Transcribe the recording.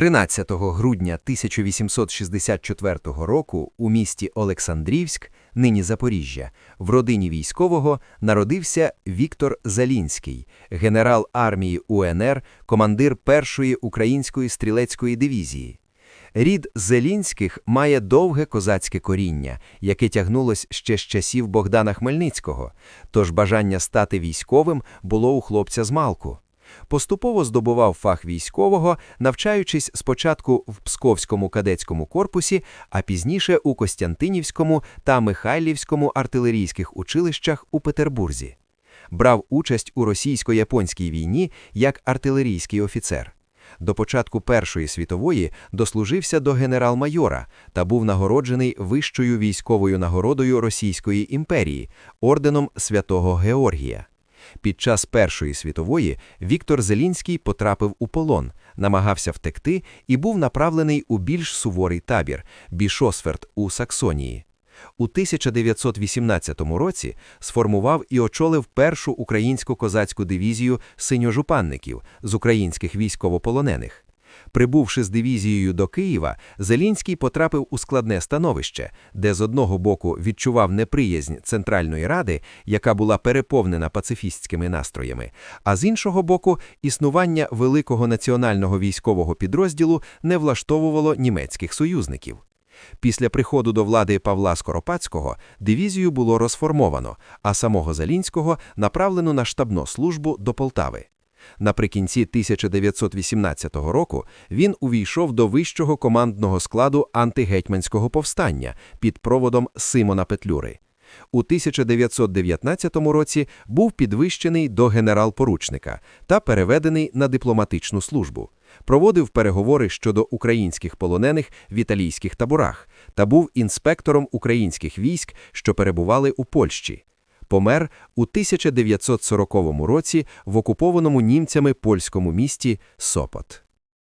13 грудня 1864 року у місті Олександрівськ, нині Запоріжжя, в родині військового народився Віктор Залінський, генерал армії УНР, командир першої української стрілецької дивізії. Рід Зелінських має довге козацьке коріння, яке тягнулось ще з часів Богдана Хмельницького, тож бажання стати військовим було у хлопця з малку. Поступово здобував фах військового, навчаючись спочатку в Псковському кадетському корпусі, а пізніше у Костянтинівському та Михайлівському артилерійських училищах у Петербурзі. Брав участь у російсько-японській війні як артилерійський офіцер. До початку Першої світової дослужився до генерал-майора та був нагороджений вищою військовою нагородою Російської імперії орденом Святого Георгія. Під час Першої світової Віктор Зелінський потрапив у полон, намагався втекти і був направлений у більш суворий табір Бішосферт у Саксонії. У 1918 році сформував і очолив першу українську козацьку дивізію синьожупанників з українських військовополонених. Прибувши з дивізією до Києва, Зелінський потрапив у складне становище, де з одного боку відчував неприязнь Центральної Ради, яка була переповнена пацифістськими настроями, а з іншого боку, існування великого національного військового підрозділу не влаштовувало німецьких союзників. Після приходу до влади Павла Скоропадського дивізію було розформовано, а самого Залінського направлено на штабну службу до Полтави. Наприкінці 1918 року він увійшов до вищого командного складу антигетьманського повстання під проводом Симона Петлюри. У 1919 році був підвищений до генерал-поручника та переведений на дипломатичну службу. Проводив переговори щодо українських полонених в італійських таборах та був інспектором українських військ, що перебували у Польщі. Помер у 1940 році в окупованому німцями польському місті Сопот.